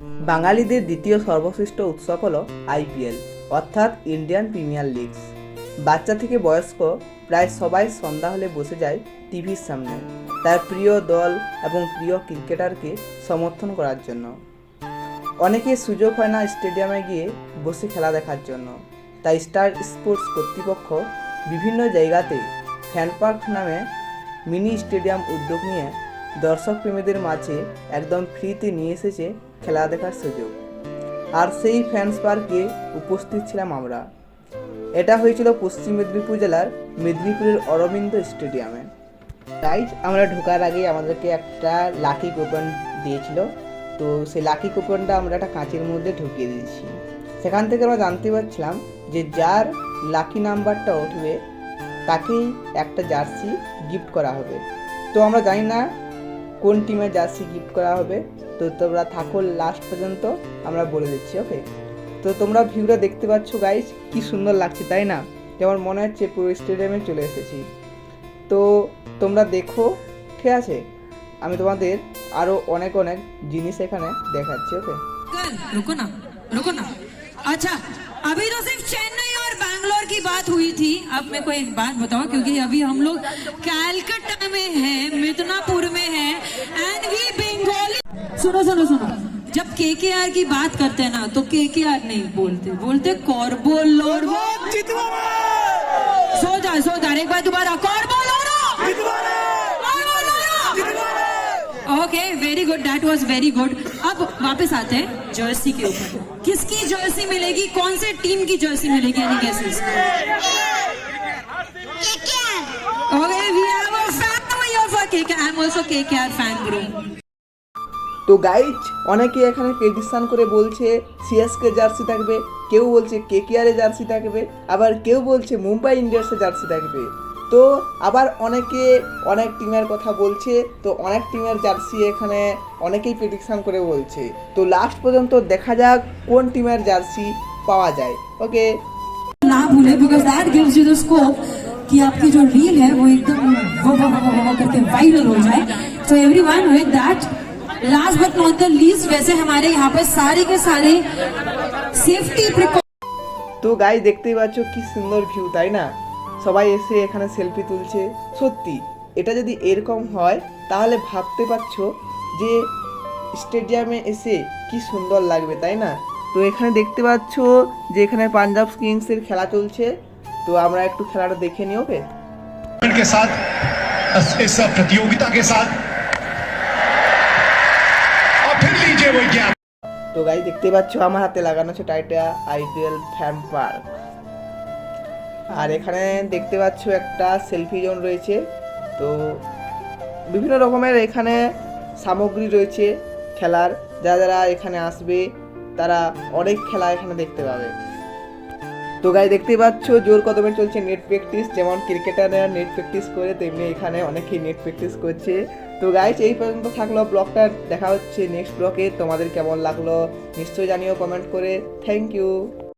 বাঙালিদের দ্বিতীয় সর্বশ্রেষ্ঠ উৎসব হলো আইপিএল অর্থাৎ ইন্ডিয়ান প্রিমিয়ার লিগস বাচ্চা থেকে বয়স্ক প্রায় সবাই সন্ধ্যা হলে বসে যায় টিভির সামনে, তার প্রিয় দল এবং প্রিয় ক্রিকেটারকে সমর্থন করার জন্য। অনেকে সুযোগ হয় না স্টেডিয়ামে গিয়ে বসে খেলা দেখার জন্য। তাই স্টার স্পোর্টস কর্তৃপক্ষ বিভিন্ন জায়গাতে ফ্যান পার্ক নামে মিনি স্টেডিয়াম উদ্যোগ নিয়ে দর্শক প্রেমীদের মাঝে একদম ফ্রিতে নিয়ে এসেছে খেলা দেখার সুযোগ। আর সেই ফ্যান্স পার্কে উপস্থিত ছিলাম আমরা। এটা হয়েছিল পশ্চিম মেদিনীপুর জেলার মেদিনীপুরের অরবিন্দ স্টেডিয়ামে। রাইট আমরা ঢোকার আগে আমাদেরকে একটা লাকি কুপন দিয়েছিল। তো সেই লাকি কুপনটা আমরা একটা কাঁচের মধ্যে ঢুকিয়ে দিয়েছি। সেখান থেকে আমরা জানতে পারছিলাম যে যার লাকি নাম্বারটা উঠবে, তাকেই একটা জার্সি গিফট করা হবে। তো আমরা জানি না কোন টিমের জার্সি গিফট করা হবে তো তোমরা থাকো লাস্ট পর্যন্ত আমরা বলে দিচ্ছি ওকে তো তোমরা ভিউটা দেখতে পাচ্ছ গাইজ কি সুন্দর লাগছে তাই না যেমন মনে হচ্ছে পুরো স্টেডিয়ামে চলে এসেছি তো তোমরা দেখো ঠিক আছে আমি তোমাদের আরও অনেক অনেক জিনিস এখানে দেখাচ্ছি ওকে कर रुको ना रुको ना अच्छा अभी तो सिर्फ चेन्नई और बैंगलोर की बात हुई थी अब मेरे को एक बात बताओ क्योंकि अभी हम लोग कैलकाटा में हैं मिदनापुर में हैं एंड वी बंगाली सुनो सुनो सुनो। जब के के आर की बात करते हैं ना तो के के आर नहीं बोलते। बोलते कॉर्बो लोर्बो सो जा सो जा एक बार दोबारा। कॉर्बो लोरो! Okay very good that was very good अब वापस आते हैं जर्सी के ऊपर। किसकी जर्सी मिलेगी? कौन से टीम की जर्सी मिलेगी any guesses okay we have a family of a KK I am also KKR fan group তো গাইজ অনেকে এখানে প্রেডিকশন করে বলছে সিএসকে জার্সি থাকবে কেউ বলছে কেকেআরে জার্সি থাকবে আবার কেউ বলছে মুম্বাই ইন্ডিয়ান্সের জার্সি থাকবে তো আবার অনেকে অনেক টিমের কথা বলছে তো অনেক টিমের জার্সি এখানে অনেকেই প্রেডিকশন করে বলছে তো লাস্ট পর্যন্ত দেখা যাক কোন টিমের জার্সি পাওয়া যায় ওকে ना भूले because that gives you the scope कि आपकी जो रील है वो एकदम वो वो वो वो करके वायरल हो जाए तो everyone with that last but not the least वैसे हमारे यहाँ पे सारे के सारे सेफ्टी प्रिकॉशन তো গাই দেখতেই পাচ্ছ কি সুন্দর ভিউ তাই না সবাই এসে এখানে সেলফি তুলছে সত্যি এটা যদি এরকম হয় তাহলে ভাবতে পারছো যে স্টেডিয়ামে এসে কি সুন্দর লাগবে তাই না তো এখানে দেখতে পাচ্ছ যে এখানে পাঞ্জাব কিংসের খেলা চলছে তো আমরা একটু খেলাটা দেখে নিই ওকে के साथ इस प्रतियोगिता के साथ তো গাই দেখতে পাচ্ছ আমার হাতে লাগানো আছে টাইটা আইপিএল ফ্যান পার্ক। আর এখানে দেখতে পাচ্ছ একটা সেলফি জোন রয়েছে। তো বিভিন্ন রকমের এখানে সামগ্রী রয়েছে খেলার। যারা যারা এখানে আসবে, তারা অনেক খেলা এখানে দেখতে পাবে। তো গাই দেখতে পাচ্ছ, জোর কদমে চলছে নেট প্র্যাকটিস যেমন ক্রিকেটাররা নেট প্র্যাকটিস করে, তেমনি এখানে অনেকেই নেট প্র্যাকটিস করছে। তো গাইজ এই পর্যন্ত থাকল ব্লগটা দেখা হচ্ছে নেক্সট ব্লগে তোমাদের কেমন লাগল, নিশ্চয়ই জানিও কমেন্ট করে। Thank you